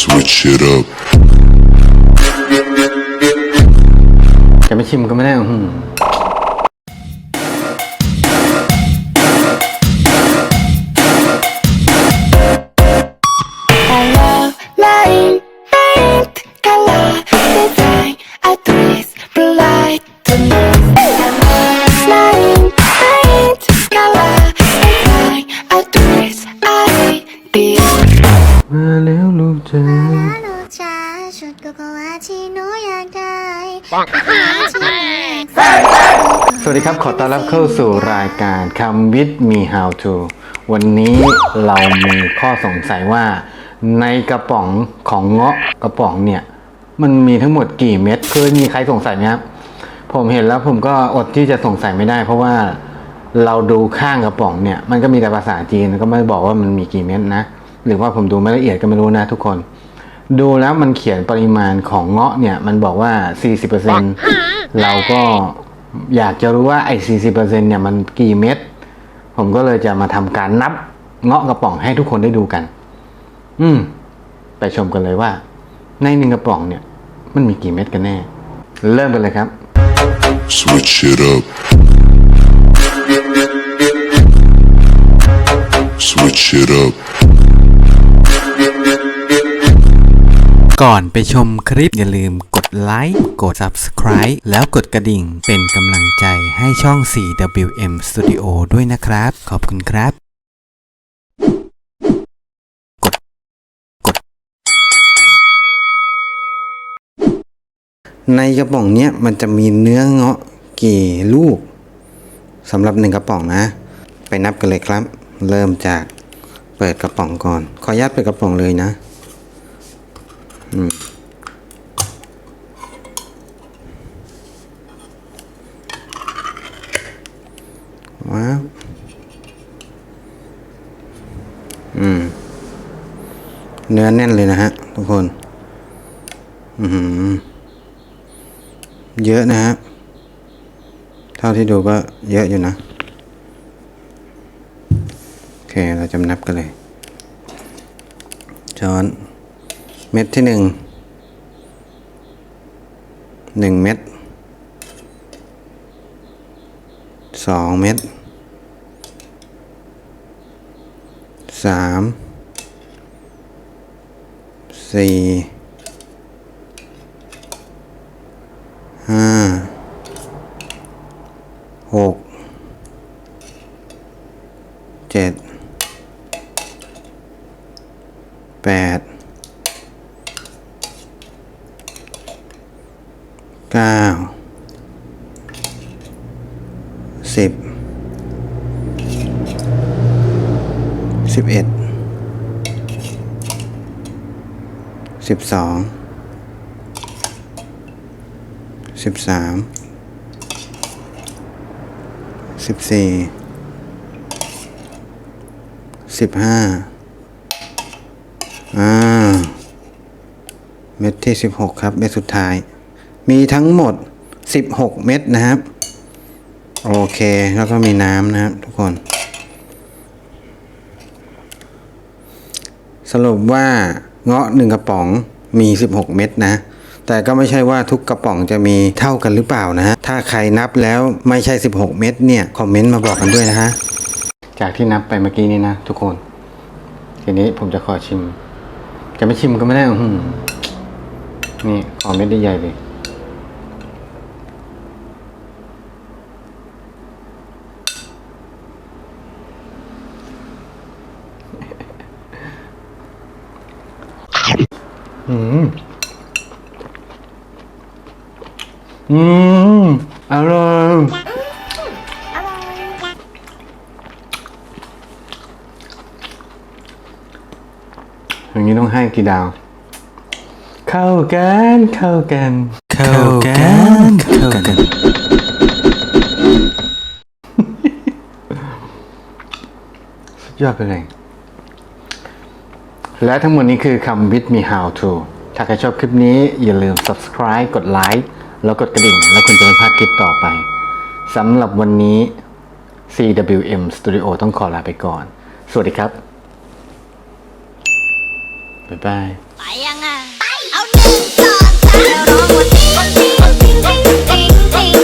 Switch it up. จะไม่ชิมก็ไม่ได้อื้อหือ Color line paint color design a twist bright to Color ลูกจ้าหนูจ๋าชุดโกโกวาที่หนูอยากได้ปังสวัสดีครับขอต้อนรับเข้าสู่รายการคำวิทมี how to วันนี้เรามีข้อสงสัยว่า ในกระป๋องของเงาะกระป๋องเนี่ย มันมีทั้งหมดกี่เม็ดเคยมีใครสงสัยไหมครับผมเห็นแล้วผมก็อดที่จะสงสัยไม่ได้ เพราะว่าเราดูข้างกระป๋องเนี่ย มันก็มีแต่ภาษาจีนก็ไม่บอกว่ามันมีกี่เม็ดนะ หรือว่าผมดูไม่ละเอียดก็ไม่รู้นะทุกคน ดูแล้วมันเขียนปริมาณของเงาะเนี่ย มันบอกว่า 40%เราก็อยากจะรู้ว่าไอ้40%เนี่ยมันกี่เม็ด ผมก็เลยจะมาทำการนับเงาะกระป๋องให้ทุกคนได้ดูกัน อืม ไปชมกันเลยว่า ในหนึ่งกระป๋องเนี่ย มันมีกี่เม็ดกันแน่ เริ่มกันเลยครับ Switch it up. Switch it up. ก่อนไปชมคลิปอย่าลืมกดไลค์กด Subscribe แล้วกดกระดิ่งเป็นกำลังใจให้ช่อง 4WM Studio ด้วยนะครับ ขอบคุณครับ กด กด ในกระป๋องเนี้ยมันจะมีเนื้อเงาะกี่ลูกสำหรับหนึ่งกระป๋องนะ ไปนับกันเลยครับ เริ่มจากเปิดกระป๋องก่อน ขออนุญาตเปิดกระป๋องเลยนะ ว้าว อืม เนื้อแน่นเลยนะฮะ ทุกคน อือหือเยอะนะฮะ เท่าที่ดูก็เยอะอยู่นะ โอเค เราจะนับกันเลย ช้อน เม็ดที่หนึ่งหนึ่งเม็ดสองเม็ดสามสี่ห้าหกเจ็ดแปด เก้าสิบสิบเอ็ดสิบสองสิบสามสิบสี่สิบห้าอ่า เม็ดที่สิบหกครับ เม็ดสุดท้าย มีทั้งหมดสิบหกเม็ดนะครับ โอเค แล้วก็มีน้ำนะครับทุกคน สรุปว่าเงาะหนึ่งกระป๋องมี 16 เม็ดนะ แต่ก็ไม่ใช่ว่าทุกกระป๋องจะมีเท่ากันหรือเปล่านะฮะ ถ้าใครนับแล้วไม่ใช่ 16 เม็ดเนี่ย คอมเมนต์มาบอกกันด้วยนะฮะ จากที่นับไปเมื่อกี้นี้นะทุกคน ทีนี้ผมจะขอชิม จะไม่ชิมก็ไม่ได้อื้อหือนี่ขอเม็ดใหญ่ๆเลย อืม อืมอร่อยอย่างนี้ต้องให้กี่ดาว เข้ากัน เข้ากัน เข้ากัน เข้ากันสุดยอดไปเลย และทั้งหมดนี้คือคำ with me how to ถ้าใครชอบคลิปนี้อย่าลืม subscribe กดไลค์แล้วกดกระดิ่ง แล้วคุณจะไม่พลาดคลิปต่อไปสำหรับวันนี้ CWM Studio ต้องขอลาไปก่อน สวัสดีครับ บ๊ายบาย ไปยังอะ เอาหนึ่งสองสามร้องว่าติ๊งติ๊งติ๊งติ๊งติ๊งติ๊ง